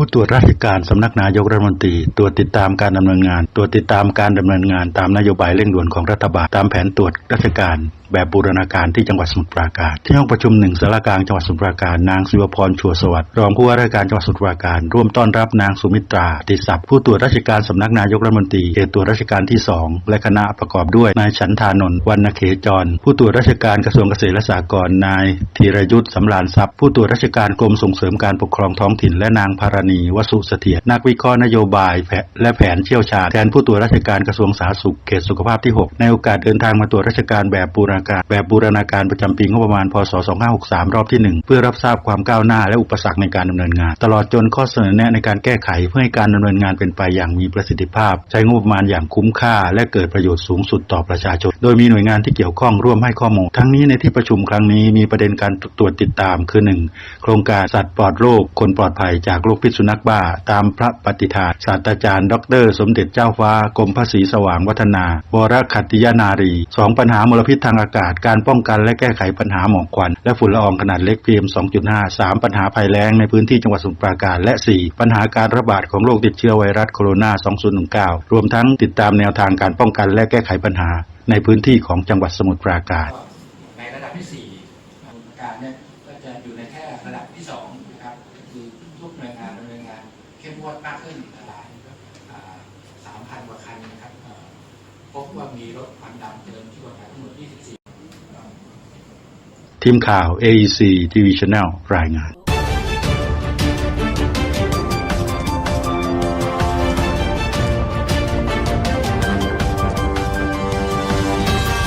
ผู้ตรวจราชการสำนักนายกรัฐมนตรีตรวจติดตามการดำเนินงาน ตรวจติดตามการดำเนินงานตามนโยบายเร่งด่วนของรัฐบาลตามแผนตรวจราชการแบบบูรณาการที่จังหวัดสมุทรปราการ ที่ห้องประชุมหนึ่งสารกลางจังหวัดสมุทรปราการนางศิวพรชัวสวัสดิ์รองผู้ว่าราชการจังหวัดสมุทรปราการ ร่วมต้อนรับนางสุมิตราติศัพท์ผู้ตรวจราชการสำนักนายกรัฐมนตรีเขตตรวจราชการที่สองและคณะประกอบด้วยนายฉันทานนท์วรรณเขจร ผู้ตรวจราชการกระทรวงเกษตรและสหกรณ์นายธีรยุทธ์สำราญทรัพย์ผู้ตรวจราชการกรมส่งเสริมการปกครองท้องถิ่นและนางภารณวสุเสถียรนักวิเคราะห์นโยบายแผและแผนเชี่ยวชาญแทนผู้ตรวจราชการกระทรวงสาธารณสุขเขตสุขภาพที่ 6 ในโอกาสเดินทางมาตรวจราชการแบบบูรณาการแบบบูรณาการประจำปีงบประมาณพศ 2563 รอบที่ 1 เพื่อรับทราบความก้าวหน้าและอุปสรรคในการดำเนินงาน ตลอดจนข้อเสนอแนะในการแก้ไขเพื่อให้การดำเนินงานเป็นไปอย่างมีประสิทธิภาพ ใช้งบประมาณอย่างคุ้มค่า และเกิดประโยชน์สูงสุดต่อประชาชน โดยมีหน่วยงานที่เกี่ยวข้องร่วมให้ข้อมูล ทั้งนี้ในที่ประชุมครั้งนี้มีประเด็นการตรวจติดตามคือ 1 โครงการสัตว์ปลอดโรคคนปลอดภัยจากโรคพิษสุนัขบ้าตามพระปฏิฐานศาสตราจารย์ ดร สมเด็จเจ้าฟ้ากรมพระศรีสว่างวัฒนาวรคัตติยนารี2ปัญหามลพิษทางอากาศ การป้องกันและแก้ไขปัญหาหมอกควัน และฝุ่นละอองขนาดเล็ก PM 2.5 3ปัญหาภัยแล้งในพื้นที่จังหวัดสมุทรปราการ และ4ปัญหาการระบาดของโรคติดเชื้อไวรัสโคโรนา2019รวมทั้งติดตามแนวทางการป้องกันและแก้ไขปัญหาในพื้นที่ของจังหวัดสมุทรปราการ ในระดับที่สี่การเนี่ยก็จะอยู่ในแค่ระดับ ที่สองนะครับคือทุกหน่วยงานดำเนินงานเข้มงวดมากขึ้นหลายสามพันกว่าคันนะครับเอ่อพบว่ามีรถควันดำเกินที่กฎหมายทั้งหมด24 ทีมข่าว AEC TV Channel รายงาน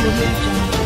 Audio Jungle.